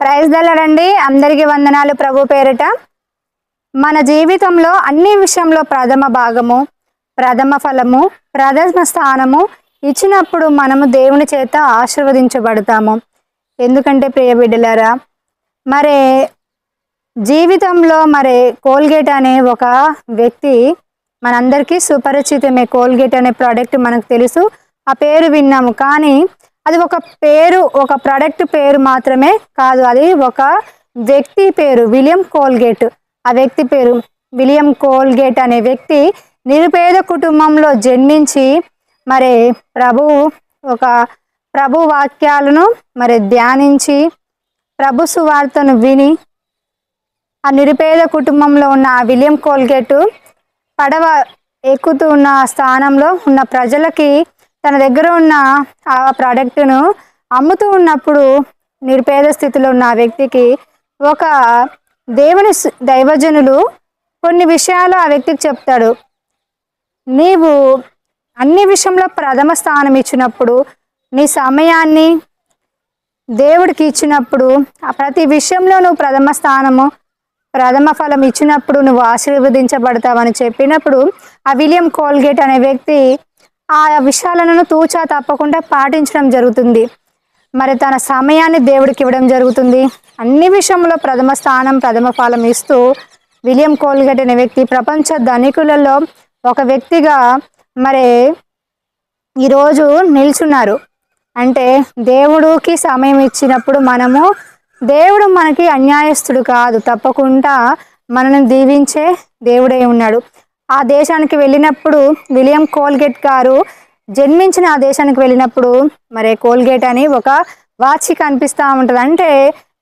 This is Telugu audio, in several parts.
ప్రైజ్ దల్లడండి అందరికీ వందనాలు ప్రభు పేరిట. మన జీవితంలో అన్ని విషయంలో ప్రథమ భాగము ప్రథమ ఫలము ప్రథమ స్థానము ఇచ్చినప్పుడు మనము దేవుని చేత ఆశీర్వదించబడతాము. ఎందుకంటే ప్రియ బిడ్డలారా మరి జీవితంలో మరి కోల్గేట్ అనే ఒక వ్యక్తి మనందరికీ సుపరిచితమే. కోల్గేట్ అనే ప్రోడక్ట్ మనకు తెలుసు. ఆ పేరు విన్నాము. కానీ అది ఒక పేరు ఒక ప్రోడక్ట్ పేరు మాత్రమే కాదు అది ఒక వ్యక్తి పేరు విలియం కోల్గేట్. ఆ వ్యక్తి పేరు విలియం కోల్గేట్ అనే వ్యక్తి నిరుపేద కుటుంబంలో జన్మించి మరి ప్రభు ఒక ప్రభు వాక్యాలను మరి ధ్యానించి ప్రభు సువార్తను విని ఆ నిరుపేద కుటుంబంలో ఉన్న ఆ విలియం కోల్గేట్ పడవ ఎక్కుతూ ఉన్న స్థానంలో ఉన్న ప్రజలకి తన దగ్గర ఉన్న ఆ ప్రోడక్ట్ను అమ్ముతూ ఉన్నప్పుడు నిరుపేద స్థితిలో ఉన్న ఆ వ్యక్తికి ఒక దేవుని దైవజనులు కొన్ని విషయాలు ఆ వ్యక్తికి చెప్తాడు. నీవు అన్ని విషయంలో ప్రథమ స్థానం ఇచ్చినప్పుడు నీ సమయాన్ని దేవుడికి ఇచ్చినప్పుడు ప్రతి విషయంలో నువ్వు ప్రథమ స్థానము ప్రథమ ఫలం ఇచ్చినప్పుడు నువ్వు ఆశీర్వదించబడతావని చెప్పినప్పుడు ఆ విలియం కోల్గేట్ అనే వ్యక్తి ఆ విషయాలను తూచా తప్పకుండా పాటించడం జరుగుతుంది. మరి తన సమయాన్ని దేవుడికి ఇవ్వడం జరుగుతుంది. అన్ని విషయంలో ప్రథమ స్థానం ప్రథమ ఫలం ఇస్తూ విలియం కోల్గేట్ అనే వ్యక్తి ప్రపంచ ధనికులలో ఒక వ్యక్తిగా మరి ఈరోజు నిల్చున్నారు. అంటే దేవుడికి సమయం ఇచ్చినప్పుడు మనము దేవుడు మనకి అన్యాయస్తుడు కాదు తప్పకుండా మనల్ని దీవించే దేవుడే ఉన్నాడు. ఆ దేశానికి వెళ్ళినప్పుడు విలియం కోల్గేట్ గారు జన్మించిన ఆ దేశానికి వెళ్ళినప్పుడు మరి కోల్గేట్ అని ఒక వాచి కనిపిస్తూ ఉంటుంది. అంటే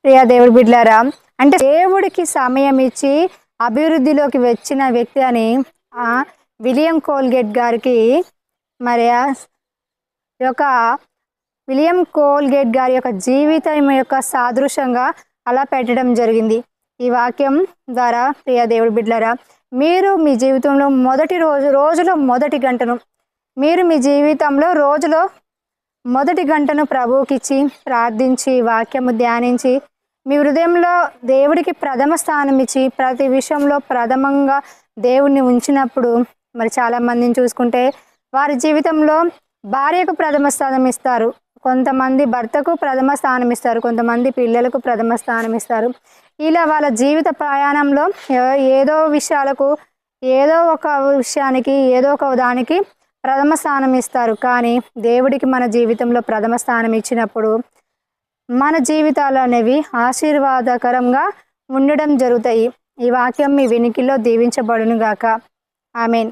ప్రియా దేవుడి బిడ్లారా అంటే దేవుడికి సమయం ఇచ్చి అభివృద్ధిలోకి వచ్చిన వ్యక్తి అని ఆ విలియం కోల్గేట్ గారికి మరి ఆ యొక్క విలియం కోల్గేట్ గారి యొక్క జీవితం యొక్క సాదృశ్యంగా అలా పెట్టడం జరిగింది. ఈ వాక్యం ద్వారా ప్రియా దేవుడి బిడ్లారా మీరు మీ జీవితంలో మొదటి రోజు రోజులో మొదటి గంటను మీరు మీ జీవితంలో రోజులో మొదటి గంటను ప్రభువుకిచ్చి ప్రార్థించి వాక్యము ధ్యానించి మీ హృదయంలో దేవుడికి ప్రథమ స్థానం ఇచ్చి ప్రతి విషయంలో ప్రథమంగా దేవుణ్ణి ఉంచినప్పుడు మరి చాలామందిని చూసుకుంటే వారి జీవితంలో భార్యకు ప్రథమ స్థానం ఇస్తారు. కొంతమంది భర్తకు ప్రథమ స్థానం ఇస్తారు కొంతమంది పిల్లలకు ప్రథమ స్థానం ఇస్తారు. ఇలా వాళ్ళ జీవిత ప్రయాణంలో ఏదో విషయాలకు ఏదో ఒక విషయానికి ఏదో ఒక దానికి ప్రథమ స్థానం ఇస్తారు. కానీ దేవుడికి మన జీవితంలో ప్రథమ స్థానం ఇచ్చినప్పుడు మన జీవితాలు అనేవి ఆశీర్వాదకరంగా ఉండడం జరుగుతాయి. ఈ వాక్యం మీ వెనికిలో దీవించబడును గాక మీన్